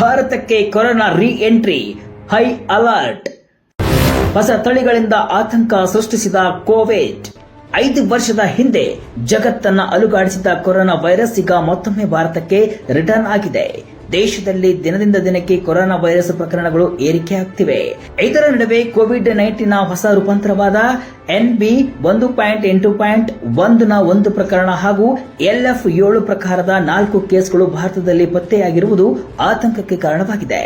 ಭಾರತಕ್ಕೆ ಕೊರೋನಾ ರಿ entry high alert ಹೊಸ ತಳಿಗಳಿಂದ ಆತಂಕ ಸೃಷ್ಟಿಸಿದ ಕೋವಿಡ್. ಐದು ವರ್ಷದ ಹಿಂದೆ ಜಗತ್ತನ್ನ ಅಲುಗಾಡಿಸಿದ ಕೊರೋನಾ ವೈರಸ್ ಈಗ ಮತ್ತೊಮ್ಮೆ ಭಾರತಕ್ಕೆ ರಿಟರ್ನ್ ಆಗಿದೆ. ದೇಶದಲ್ಲಿ ದಿನದಿಂದ ದಿನಕ್ಕೆ ಕೊರೋನಾ ವೈರಸ್ ಪ್ರಕರಣಗಳು ಏರಿಕೆಯಾಗ್ತಿವೆ ಇದರ ನಡುವೆ ಕೋವಿಡ್ ನೈನ್ಟೀನ್ ಹೊಸ ರೂಪಾಂತರವಾದ ಎನ್ ಬಿ ಒಂದು ಪಾಯಿಂಟ್ ಎಂಟು ಪಾಯಿಂಟ್ ಒಂದನ ಒಂದು ಪ್ರಕರಣ ಹಾಗೂ ಎಲ್ಎಫ್ ಏಳು ಪ್ರಕಾರದ ನಾಲ್ಕು ಕೇಸ್ಗಳು ಭಾರತದಲ್ಲಿ ಪತ್ತೆಯಾಗಿರುವುದು ಆತಂಕಕ್ಕೆ ಕಾರಣವಾಗಿದೆ.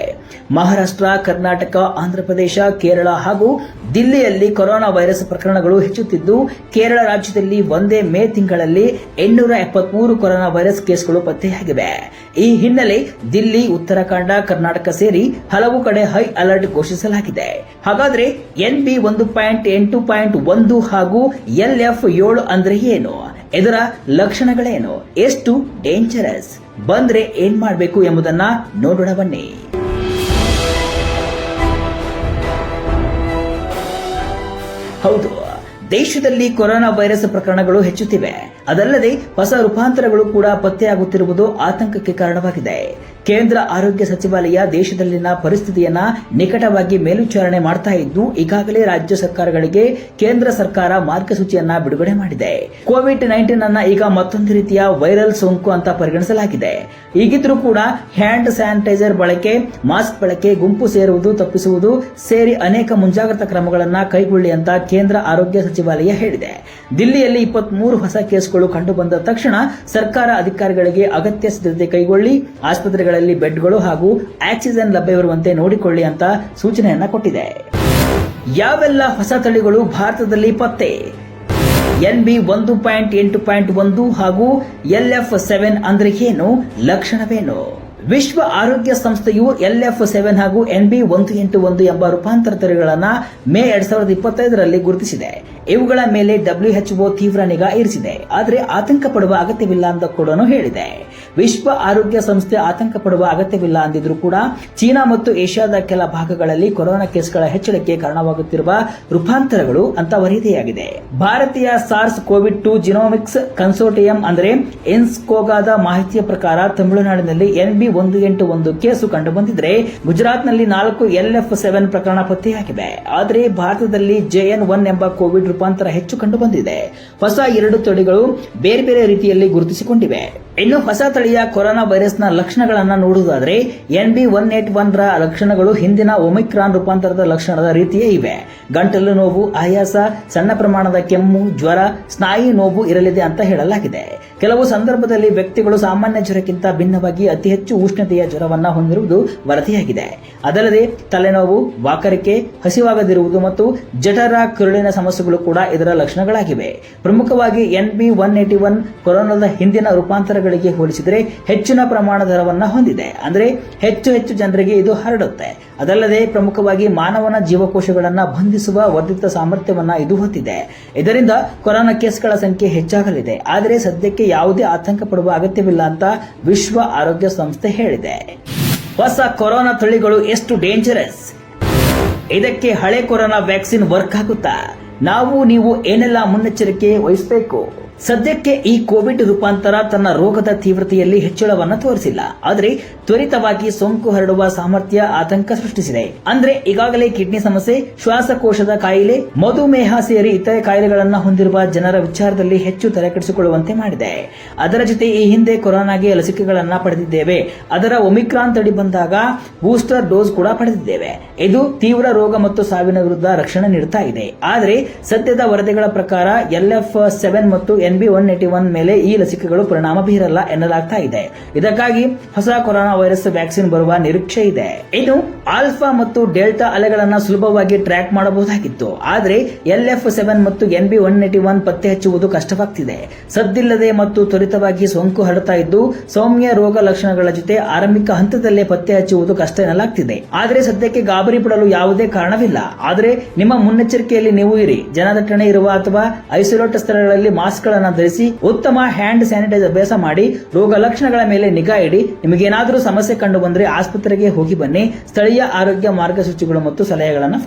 ಮಹಾರಾಷ್ಟ್ರ, ಕರ್ನಾಟಕ, ಆಂಧ್ರಪ್ರದೇಶ, ಕೇರಳ ಹಾಗೂ ದಿಲ್ಲಿಯಲ್ಲಿ ಕೊರೋನಾ ವೈರಸ್ ಪ್ರಕರಣಗಳು ಹೆಚ್ಚುತ್ತಿದ್ದು, ಕೇರಳ ರಾಜ್ಯದಲ್ಲಿ ಒಂದೇ ಮೇ ತಿಂಗಳಲ್ಲಿ ಎಂಟುನೂರ ಎಪ್ಪತ್ಮೂರು ಕೊರೋನಾ ವೈರಸ್ ಕೇಸ್ಗಳು ಪತ್ತೆಯಾಗಿವೆ. ಈ ಹಿನ್ನೆಲೆ ದಿಲ್ಲಿ, ಉತ್ತರಾಖಂಡ, ಕರ್ನಾಟಕ ಸೇರಿ ಹಲವು ಕಡೆ ಹೈ ಅಲರ್ಟ್ ಘೋಷಿಸಲಾಗಿದೆ. ಹಾಗಾದ್ರೆ ಎನ್ ಬಿ ಒಂದು ಪಾಯಿಂಟ್ ಎಂಟು ಪಾಯಿಂಟ್ ಒಂದು ಹಾಗೂ ಎಲ್ ಎಫ್ ಏಳು ಅಂದ್ರೆ ಏನು? ಇದರ ಲಕ್ಷಣಗಳೇನು? ಎಷ್ಟು ಡೇಂಜರಸ್ ಬಂದ್ರೆ ಏನ್ ಮಾಡಬೇಕು ಎಂಬುದನ್ನ ನೋಡೋಣ ಬನ್ನಿ. ಹೌದು, ದೇಶದಲ್ಲಿ ಕೊರೋನಾ ವೈರಸ್ ಪ್ರಕರಣಗಳು ಹೆಚ್ಚುತ್ತಿವೆ. ಅದಲ್ಲದೆ ಹೊಸ ರೂಪಾಂತರಗಳು ಕೂಡ ಪತ್ತೆಯಾಗುತ್ತಿರುವುದು ಆತಂಕಕ್ಕೆ ಕಾರಣವಾಗಿದೆ. ಕೇಂದ್ರ ಆರೋಗ್ಯ ಸಚಿವಾಲಯ ದೇಶದಲ್ಲಿನ ಪರಿಸ್ಥಿತಿಯನ್ನ ನಿಕಟವಾಗಿ ಮೇಲ್ವಿಚಾರಣೆ ಮಾಡ್ತಾ ಇದ್ದು, ಈಗಾಗಲೇ ರಾಜ್ಯ ಸರ್ಕಾರಗಳಿಗೆ ಕೇಂದ್ರ ಸರ್ಕಾರ ಮಾರ್ಗಸೂಚಿಯನ್ನ ಬಿಡುಗಡೆ ಮಾಡಿದೆ. ಕೋವಿಡ್ ನೈನ್ಟೀನ್ ಅನ್ನ ಈಗ ಮತ್ತೊಂದು ರೀತಿಯ ವೈರಲ್ ಸೋಂಕು ಅಂತ ಪರಿಗಣಿಸಲಾಗಿದೆ. ಈಗಿದ್ರೂ ಕೂಡ ಹ್ಯಾಂಡ್ ಸ್ಯಾನಿಟೈಸರ್ ಬಳಕೆ, ಮಾಸ್ಕ್ ಬಳಕೆ, ಗುಂಪು ಸೇರುವುದು, ತಪ್ಪಿಸುವುದು ಸೇರಿ ಅನೇಕ ಮುಂಜಾಗ್ರತಾ ಕ್ರಮಗಳನ್ನು ಕೈಗೊಳ್ಳಿ ಅಂತ ಕೇಂದ್ರ ಆರೋಗ್ಯ ಸಚಿವಾಲಯ ಹೇಳಿದೆ. ದಿಲ್ಲಿಯಲ್ಲಿ ಇಪ್ಪತ್ಮೂರು ಹೊಸ ಕೇಸ್ಗಳು ಕಂಡುಬಂದ ತಕ್ಷಣ ಸರ್ಕಾರ ಅಧಿಕಾರಿಗಳಿಗೆ ಅಗತ್ಯ ಸಿದ್ಧತೆ ಕೈಗೊಳ್ಳಿ ಆಸ್ಪತ್ರೆಗಳಲ್ಲಿ ಬೆಡ್ಗಳು ಹಾಗೂ ಆಕ್ಸಿಜನ್ ಲಭ್ಯವಿರುವಂತೆ ನೋಡಿಕೊಳ್ಳಿ ಅಂತ ಸೂಚನೆಯನ್ನ ಕೊಟ್ಟಿದೆ. ಯಾವೆಲ್ಲ ಹೊಸ ತಳಿಗಳು ಭಾರತದಲ್ಲಿ ಪತ್ತೆ? ಎನ್ ಬಿ ಒಂದು ಪಾಯಿಂಟ್ ಎಂಟು ಪಾಯಿಂಟ್ ಒಂದು ಹಾಗೂ ಎಲ್ ಎಫ್ ಸೆವೆನ್ ಅಂದ್ರೆ ಏನು? ಲಕ್ಷಣವೇನು? ವಿಶ್ವ ಆರೋಗ್ಯ ಸಂಸ್ಥೆಯು ಎಲ್ ಎಫ್ ಸೆವೆನ್ ಹಾಗೂ ಎನ್ ಬಿ ಒಂದು ಎಂಟು ಒಂದು ಎಂಬ ರೂಪಾಂತರ ತೆರೆಗಳನ್ನು ಮೇ ಎರಡ್ ಸಾವಿರದ ಇಪ್ಪತ್ತೈದರಲ್ಲಿ ಗುರುತಿಸಿದೆ. ಇವುಗಳ ಮೇಲೆ ಡಬ್ಲ್ಯೂಎಚ್ಒ ತೀವ್ರ ನಿಗಾ ಇರಿಸಿದೆ. ಆದರೆ ಆತಂಕ ಪಡುವ ಅಗತ್ಯವಿಲ್ಲ ಅಂತ ಕೂಡ ಹೇಳಿದೆ. ವಿಶ್ವ ಆರೋಗ್ಯ ಸಂಸ್ಥೆ ಆತಂಕ ಪಡುವ ಅಗತ್ಯವಿಲ್ಲ ಅಂದಿದ್ರು ಕೂಡ ಚೀನಾ ಮತ್ತು ಏಷ್ಯಾದ ಕೆಲ ಭಾಗಗಳಲ್ಲಿ ಕೊರೋನಾ ಕೇಸ್ಗಳ ಹೆಚ್ಚಳಕ್ಕೆ ಕಾರಣವಾಗುತ್ತಿರುವ ರೂಪಾಂತರಗಳು ಅಂತ ವರದಿಯಾಗಿದೆ. ಭಾರತೀಯ SARS COVID two genomics consortium ಅಂದರೆ ಎನ್ಸ್ಕೋಗಾದ ಮಾಹಿತಿಯ ಪ್ರಕಾರ ತಮಿಳುನಾಡಿನಲ್ಲಿ ಎನ್ ಬಿ ಒಂದು ಎಂಟು ಒಂದು ಕೇಸು ಕಂಡುಬಂದಿದ್ರೆ ಗುಜರಾತ್ನಲ್ಲಿ ನಾಲ್ಕು ಎಲ್ ಎಫ್ ಸೆವೆನ್ ಪ್ರಕರಣ ಪತ್ತೆಯಾಗಿವೆ. ಆದರೆ ಭಾರತದಲ್ಲಿ ಜೆಎನ್ ಒನ್ ಎಂಬ ಕೋವಿಡ್ ರೂಪಾಂತರ ಹೆಚ್ಚು ಕಂಡು ಬಂದಿದೆ. ಹೊಸ ಎರಡು ತಳಿಗಳು ಬೇರೆ ಬೇರೆ ರೀತಿಯಲ್ಲಿ ಗುರುತಿಸಿಕೊಂಡಿವೆ. ಇನ್ನು ಹೊಸ ತಳಿಯ ಕೊರೋನಾ ವೈರಸ್ನ ಲಕ್ಷಣಗಳನ್ನು ನೋಡುವುದಾದರೆ N B one eight one ರ ಲಕ್ಷಣಗಳು ಹಿಂದಿನ ಒಮಿಕ್ರಾನ್ ರೂಪಾಂತರದ ಲಕ್ಷಣದ ರೀತಿಯೇ ಇವೆ. ಗಂಟಲು ನೋವು, ಆಯಾಸ, ಸಣ್ಣ ಪ್ರಮಾಣದ ಕೆಮ್ಮು, ಜ್ವರ, ಸ್ನಾಯು ನೋವು ಇರಲಿದೆ ಅಂತ ಹೇಳಲಾಗಿದೆ. ಕೆಲವು ಸಂದರ್ಭದಲ್ಲಿ ವ್ಯಕ್ತಿಗಳು ಸಾಮಾನ್ಯ ಜ್ವರಕ್ಕಿಂತ ಭಿನ್ನವಾಗಿ ಅತಿ ಹೆಚ್ಚು ಉಷ್ಣತೆಯ ಜ್ವರವನ್ನ ಹೊಂದಿರುವುದು ವರದಿಯಾಗಿದೆ. ಅದಲ್ಲದೆ ತಲೆನೋವು, ವಾಕರಿಕೆ, ಹಸಿವಾಗದಿರುವುದು ಮತ್ತು ಜಠರ, ಕರುಳಿನ ಸಮಸ್ಯೆಗಳು ಕೂಡ ಇದರ ಲಕ್ಷಣಗಳಾಗಿವೆ. ಪ್ರಮುಖವಾಗಿ N B one eight one ಕೊರೋನಾದ ಹಿಂದಿನ ರೂಪಾಂತರಗಳಿಗೆ ಹೋಲಿಸಿದರೆ ಹೆಚ್ಚಿನ ಪ್ರಮಾಣ ದರವನ್ನು ಹೊಂದಿದೆ. ಅಂದರೆ ಹೆಚ್ಚು ಹೆಚ್ಚು ಜನರಿಗೆ ಇದು ಹರಡುತ್ತೆ. ಅದಲ್ಲದೆ ಪ್ರಮುಖವಾಗಿ ಮಾನವನ ಜೀವಕೋಶಗಳನ್ನು ಬಂಧಿಸುವ ವರ್ಧಿತ ಸಾಮರ್ಥ್ಯವನ್ನ ಇದು ಹೊಂದಿದೆ ಇದರಿಂದ ಕೊರೋನಾ ಕೇಸ್ಗಳ ಸಂಖ್ಯೆ ಹೆಚ್ಚಾಗಲಿದೆ. ಆದರೆ ಸದ್ಯಕ್ಕೆ ಯಾವುದೇ ಆತಂಕ ಪಡುವ ಅಗತ್ಯವಿಲ್ಲ ಅಂತ ವಿಶ್ವ ಆರೋಗ್ಯ ಸಂಸ್ಥೆ ಹೇಳಿದೆ. ಹೊಸ ಕೊರೋನಾ ತಳಿಗಳು ಎಷ್ಟು ಡೇಂಜರಸ್ ಇದಕ್ಕೆ ಹಳೆ ಕೊರೋನಾ ವ್ಯಾಕ್ಸಿನ್ ವರ್ಕ್ ಆಗುತ್ತಾ? ನಾವು, ನೀವು ಏನೆಲ್ಲ ಮುನ್ನೆಚ್ಚರಿಕೆ ವಹಿಸಬೇಕು? ಸದ್ಯಕ್ಕೆ ಈ ಕೋವಿಡ್ ರೂಪಾಂತರ ತನ್ನ ರೋಗದ ತೀವ್ರತೆಯಲ್ಲಿ ಹೆಚ್ಚಳವನ್ನು ತೋರಿಸಿಲ್ಲ. ಆದರೆ ತ್ವರಿತವಾಗಿ ಸೋಂಕು ಹರಡುವ ಸಾಮರ್ಥ್ಯ ಆತಂಕ ಸೃಷ್ಟಿಸಿದೆ. ಅಂದ್ರೆ ಈಗಾಗಲೇ ಕಿಡ್ನಿ ಸಮಸ್ಯೆ, ಶ್ವಾಸಕೋಶದ ಕಾಯಿಲೆ, ಮಧುಮೇಹ ಸೇರಿ ಇತರೆ ಕಾಯಿಲೆಗಳನ್ನು ಹೊಂದಿರುವ ಜನರ ವಿಚಾರದಲ್ಲಿ ಹೆಚ್ಚು ತಲೆಕೆಡಿಸಿಕೊಳ್ಳುವಂತೆ ಮಾಡಿದೆ. ಅದರ ಜೊತೆ ಈ ಹಿಂದೆ ಕೊರೋನಾಗೆ ಲಸಿಕೆಗಳನ್ನು ಪಡೆದಿದ್ದೇವೆ. ಅದರ ಒಮಿಕ್ರಾನ್ ತಡಿ ಬಂದಾಗ ಬೂಸ್ಟರ್ ಡೋಸ್ ಕೂಡ ಪಡೆದಿದ್ದೇವೆ. ಇದು ತೀವ್ರ ರೋಗ ಮತ್ತು ಸಾವಿನ ವಿರುದ್ಧ ರಕ್ಷಣೆ ನೀಡುತ್ತಾ ಇದೆ. ಆದರೆ ಸದ್ಯದ ವರದಿಗಳ ಪ್ರಕಾರ ಎಲ್ಎಫ್ ಸೆವೆನ್ ಮತ್ತು N B one eight one ಮೇಲೆ ಈ ಲಸಿಕೆಗಳು ಪರಿಣಾಮ ಬೀರಲ್ಲ ಎನ್ನಲಾಗ್ತಾ ಇದೆ. ಇದಕ್ಕಾಗಿ ಹೊಸ ಕೊರೋನಾ ವೈರಸ್ ವ್ಯಾಕ್ಸಿನ್ ಬರುವ ನಿರೀಕ್ಷೆ ಇದೆ. ಇದು ಆಲ್ಫಾ ಮತ್ತು ಡೆಲ್ಟಾ ಅಲೆಗಳನ್ನ ಸುಲಭವಾಗಿ ಟ್ರ್ಯಾಕ್ ಮಾಡಬಹುದಾಗಿತ್ತು. ಆದರೆ ಎಲ್ ಎಫ್ ಸೆವೆನ್ ಮತ್ತು N B one eight one ಪತ್ತೆ ಹಚ್ಚುವುದು ಕಷ್ಟವಾಗ್ತಿದೆ. ಸದ್ದಿಲ್ಲದೆ ಮತ್ತು ತ್ವರಿತವಾಗಿ ಸೋಂಕು ಹರಡುತ್ತಾ ಇದ್ದು, ಸೌಮ್ಯ ರೋಗ ಲಕ್ಷಣಗಳ ಜೊತೆ ಆರಂಭಿಕ ಹಂತದಲ್ಲೇ ಪತ್ತೆ ಹಚ್ಚುವುದು ಕಷ್ಟ ಎನ್ನಲಾಗ್ತಿದೆ. ಆದರೆ ಸದ್ಯಕ್ಕೆ ಗಾಬರಿ ಪಡಲು ಯಾವುದೇ ಕಾರಣವಿಲ್ಲ. ಆದರೆ ನಿಮ್ಮ ಮುನ್ನೆಚ್ಚರಿಕೆಯಲ್ಲಿ ನೀವು ಇರಿ. ಜನದಟ್ಟಣೆ ಇರುವ ಅಥವಾ ಐಸೋಲೇಟ್ ಸ್ಥಳಗಳಲ್ಲಿ ಮಾಸ್ಕ್ ಗಳನ್ನು ಧರಿಸಿ ಉತ್ತಮ ಹ್ಯಾಂಡ್ ಸ್ಯಾನಿಟೈಸರ್ ಅಭ್ಯಾಸ ಮಾಡಿ ರೋಗ ಲಕ್ಷಣಗಳ ಮೇಲೆ ನಿಗಾ ಇಡಿ, ನಿಮಗೇನಾದರೂ ಸಮಸ್ಯೆ ಕಂಡು ಬಂದ್ರೆ ಆಸ್ಪತ್ರೆಗೆ ಹೋಗಿ ಬನ್ನಿ. ಸ್ಥಳೀಯ ಆರೋಗ್ಯ ಮಾರ್ಗಸೂಚಿಗಳು ಮತ್ತು ಸಲಹೆಗಳನ್ನು ಫಾಲೋ